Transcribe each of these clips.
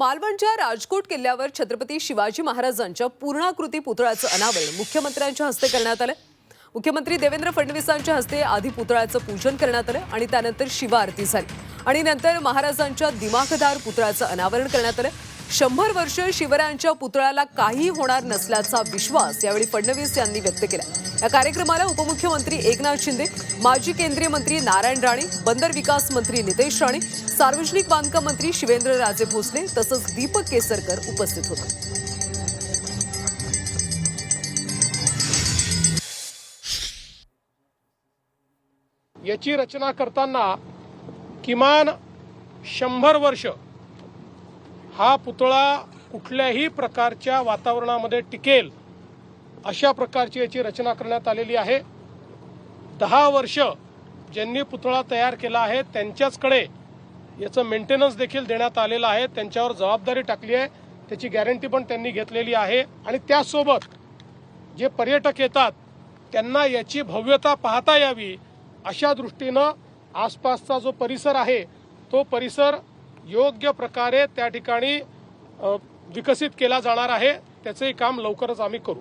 मालवणच्या राजकोट किल्ल्यावर छत्रपती शिवाजी महाराजांच्या पूर्णाकृती पुतळ्याचं अनावरण मुख्यमंत्र्यांच्या हस्ते करण्यात आलं. मुख्यमंत्री देवेंद्र फडणवीसांच्या हस्ते आधी पुतळ्याचं पूजन करण्यात आलं आणि त्यानंतर शिवआरती झाली. आणि नंतर महाराजांच्या दिमाखदार पुतळ्याचं अनावरण करण्यात आलं. शंभर वर्ष शिवरायांच्या पुतळ्याला काही होणार नसल्याचा विश्वास यावेळी फडणवीस यांनी व्यक्त केला. या कार्यक्रमाला उपमुख्यमंत्री एकनाथ शिंदे माजी केंद्रीय मंत्री नारायण राणे बंदर विकास मंत्री नितेश राणे सार्वजनिक बांधकाम मंत्री शिवेंद्र राजे भोसले तसंच दीपक केसरकर उपस्थित होते. याची रचना करताना किमान शंभर वर्ष हा पुतळा कुठल्याही प्रकारच्या वातावरणामध्ये टिकेल अशा प्रकारची याची रचना करण्यात आलेली आहे. दहा वर्ष ज्यांनी पुतळा तयार केला आहे त्यांच्याचकडे याचं मेंटेनन्स देखील देण्यात आलेलं आहे. त्यांच्यावर जबाबदारी टाकली आहे. त्याची गॅरंटी पण त्यांनी घेतलेली आहे. आणि त्याचसोबत जे पर्यटक येतात त्यांना याची भव्यता पाहता यावी अशा दृष्टीनं आसपासचा जो परिसर आहे तो परिसर योग्य प्रकारे त्या ठिकाणी विकसित केला जाणार आहे. त्याचंही काम लवकरच आम्ही करू.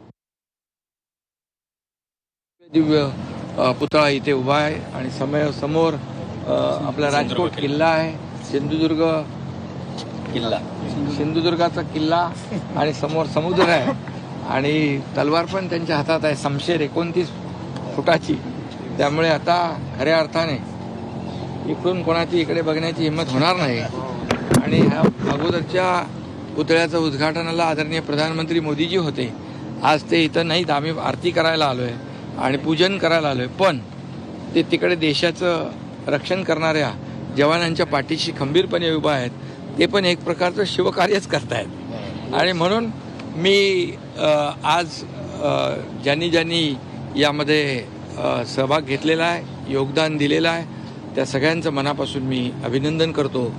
दिव्य पुतळा इथे उभा आहे आणि समय समोर आपला राजकोट किल्ला आहे. सिंधुदुर्ग किल्ला. सिंधुदुर्गाचा किल्ला आणि समोर समुद्र आहे. आणि तलवार पण त्यांच्या हातात आहे. समशेर एकोणतीस फुटाची. त्यामुळे आता खऱ्या अर्थाने इकडून कोणाची इकडे बघण्याची हिंमत होणार नाही. आणि ह्या अगोदरच्या पुतळ्याचं उद्घाटनाला आदरणीय प्रधानमंत्री मोदीजी होते. आज ते इथं नाहीत. आम्ही आरती करायला आलो आहे आणि पूजन करायला आलो आहे पण ते तिकडे देशाचं रक्षण करणाऱ्या जवानांच्या पाठीशी खंबीरपणे उभा आहेत ते पण एक प्रकारचं शिवकार्यच करतायत. आणि म्हणून मी आज ज्यांनी ज्यांनी यामध्ये सहभाग घेतलेला आहे योगदान दिलेलं आहे त्या सगळ्यांचं मनापासून मी अभिनंदन करतो.